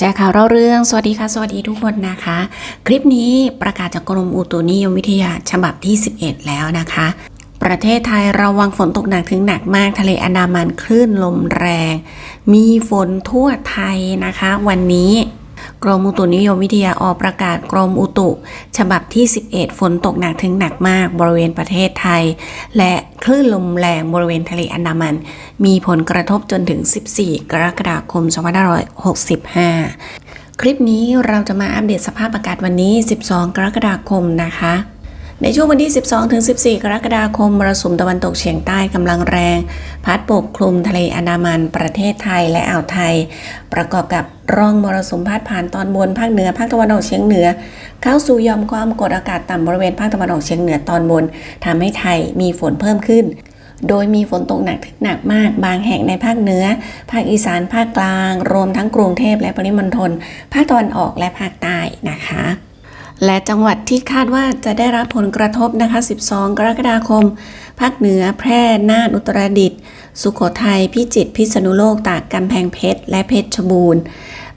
แจ้ข่าวเล่าเรื่อง สวัสดีค่ะ สวัสดีทุกคนนะคะ คลิปนี้ประกาศจากกรมอุตุนิยมวิทยาฉบับที่ 11 แล้วนะคะ ประเทศไทยระวังฝนตกหนักถึงหนักมาก ทะเลอันดามันคลื่นลมแรง มีฝนทั่วไทยนะคะ วันนี้ กรมอุตุนิยมวิทยาออกประกาศกรมอุตุ ฉบับที่ 11 ฝนตกหนักถึงหนักมากบริเวณประเทศไทย และคลื่นลมแรงบริเวณทะเลอันดามัน มีผลกระทบจนถึง 14 กรกฎาคม 2565 คลิปนี้เราจะมาอัปเดตสภาพอากาศวันนี้ 12 กรกฎาคมนะคะ ในช่วงวันที่ 12-14 กรกฎาคมมรสุมตะวันตกเฉียงใต้กำลังแรง พัดปกคลุมทะเลอันดามันประเทศไทยและอ่าวไทย ประกอบกับร่องมรสุมพาดผ่านตอนบนภาคเหนือภาคตะวันออกเฉียงเหนือ เข้าสู่ยอมความกดอากาศต่ำบริเวณภาคตะวันออกเฉียงเหนือตอนบนทำให้ไทยมีฝนเพิ่มขึ้นโดยมีฝนตกหนักถึงหนักมาก บางแห่งในภาคเหนือ ภาคอีสาน ภาคกลาง รวมทั้งกรุงเทพและปริมณฑล ภาคตะวันออกและภาคใต้นะคะ และจังหวัดที่คาดว่าจะได้รับผลกระทบนะคะ 12 กรกฎาคม ภาคเหนือ แพร่ น่าน อุตรดิตถ์ สุโขทัย พิจิตร พิษณุโลก ตาก กำแพงเพชร และเพชรบูรณ์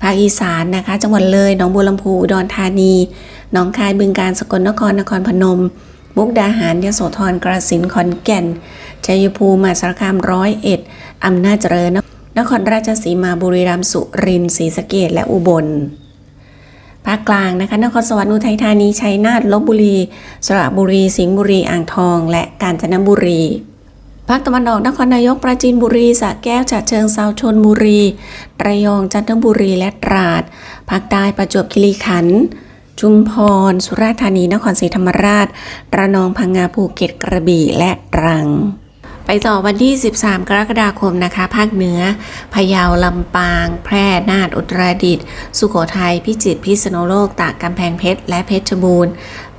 ภาคอีสานนะคะ จังหวัดเลย หนองบัวลำพู อุดรธานี หนองคาย บึงกาฬ สกลนคร นครพนม มุกดาหาร ยโสธร กระสิน ขอนแก่น ชัยภูมิมหาสารคามร้อยเอ็ดอำนาจเจริญ นครราชสีมา บุรีรัมย์ สุรินทร์ ศรีสะเกษและอุบล ภาคกลางนะคะ นครสวรรค์อุทัยธานี ชัยนาท ลบบุรี สระบุรี สิงห์บุรี อ่างทอง และกาญจนบุรี ภาคตะวันออก นครนายก ปราจีนบุรี สระแก้วฉะเชิงเซาชนบุรี ระยอง จันทบุรี และตราด ภาคใต้ ประจวบคีรีขันธ์ ชุมพร สุราษฎร์ธานี นครศรีธรรมราช ระนอง พังงา ภูเก็ต กระบี่ และตรัง ไปต่อวันที่ 13 กรกฎาคมนะคะ ภาคเหนือ พะเยา ลำปาง แพร่ นาฏ อุตรดิตถ์ สุโขทัย พิจิตร พิษณุโลก ตาก กำแพงเพชร และเพชรบูรณ์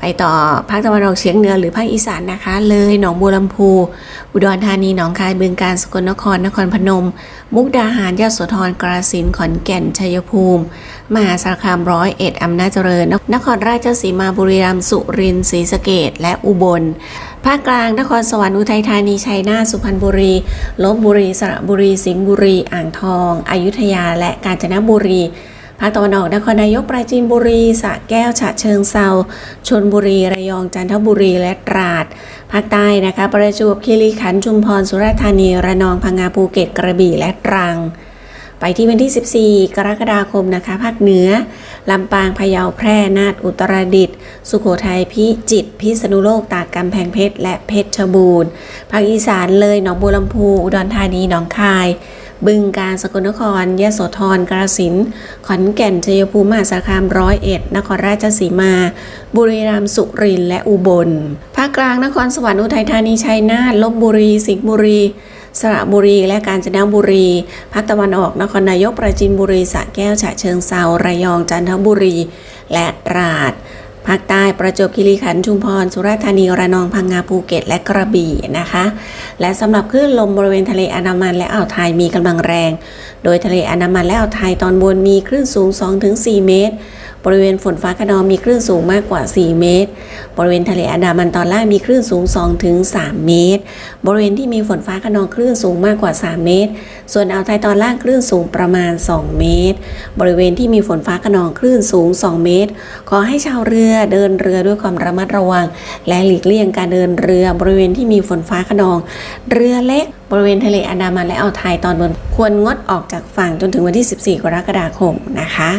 ไปต่อภาคตะวันออกเฉียงเหนือหรือภาคอีสานนะคะ เลยหนองบัวลำพู อุดรธานีหนองคายบึงกาฬสกลนครนครพนม มุกดาหารยโสธรกราสินธุ์ขอนแก่นชัยภูมิ มหาสารคามร้อยเอ็ดอำนาจเจริญ นครราชสีมาบุรีรัมย์สุรินทร์ศรีสะเกษและอุบลภาคกลางนครสวรรค์อุทัยธานีชัยนาทสุพรรณบุรีลบบุรีสระบุรีสิงห์บุรี อ่างทอง อยุธยาและกาญจนบุรี ภาคตะวันออกนครนายกปราจีนบุรีสระแก้วฉะเชิงเซาชนบุรีระยองจันทบุรีและตราดภาคใต้นะคะประจวบคีรีขันธ์ชุมพรสุราษฎร์ธานีระนองพังงาภูเก็ตกระบี่และตรัง ไปที่วันที่ 14 กรกฎาคมนะคะภาคเหนือลำปางพะเยาแพร่นาฏอุตรดิตถ์สุโขทัยพิจิตรพิษณุโลกตากกำแพงเพชรและเพชรบูรณ์ภาคอีสานเลยหนองบัวลำพูอุดรธานีหนองคาย บึงกาฬสกลนครยโสธรกราสินขอนแก่นชัยภูมิมหาสารคามร้อยเอ็ดนครราชสีมา บุรีรัมย์สุรินทร์และอุบลภาคกลางนครสวรรค์อุทัยธานีชัยนาทลบบุรี สิงห์บุรีสระบุรีและกาญจนบุรีภาคตะวันออกนครนายกปราจีนบุรีสระแก้วฉะเชิงเซาระยองจันทบุรี และตราด ภาคใต้ประจวบคีรีขันธ์ชุมพร สุราษฎร์ธานีระนองพังงาภูเก็ต และกระบี่นะคะ และสำหรับคลื่นลมบริเวณทะเลอันดามันและอ่าวไทยมีกำลังแรง โดยทะเลอันดามันและอ่าวไทยตอนบนมีคลื่นสูง 2-4 เมตร บริเวณฝนฟ้าขนองมีคลื่นสูงมากกว่า 4 เมตร บริเวณทะเลอันดามันตอนล่างมีคลื่นสูง 2-3 เมตร บริเวณที่มีฝนฟ้าขนองคลื่นสูงมากกว่า 3 เมตร ส่วนอ่าวไทยตอนล่างคลื่นสูงประมาณ 2 เมตร บริเวณที่มีฝนฟ้าขนองคลื่นสูง 2 เมตร ขอให้ชาวเรือเดินเรือด้วยความระมัดระวัง และหลีกเลี่ยงการเดินเรือบริเวณที่มีฝนฟ้าขนอง เรือเล็ก บริเวณทะเลอันดามันและอ่าวไทยตอนบนควรงดออกจากฝั่งจนถึงวันที่ 14 กรกฎาคมนะคะ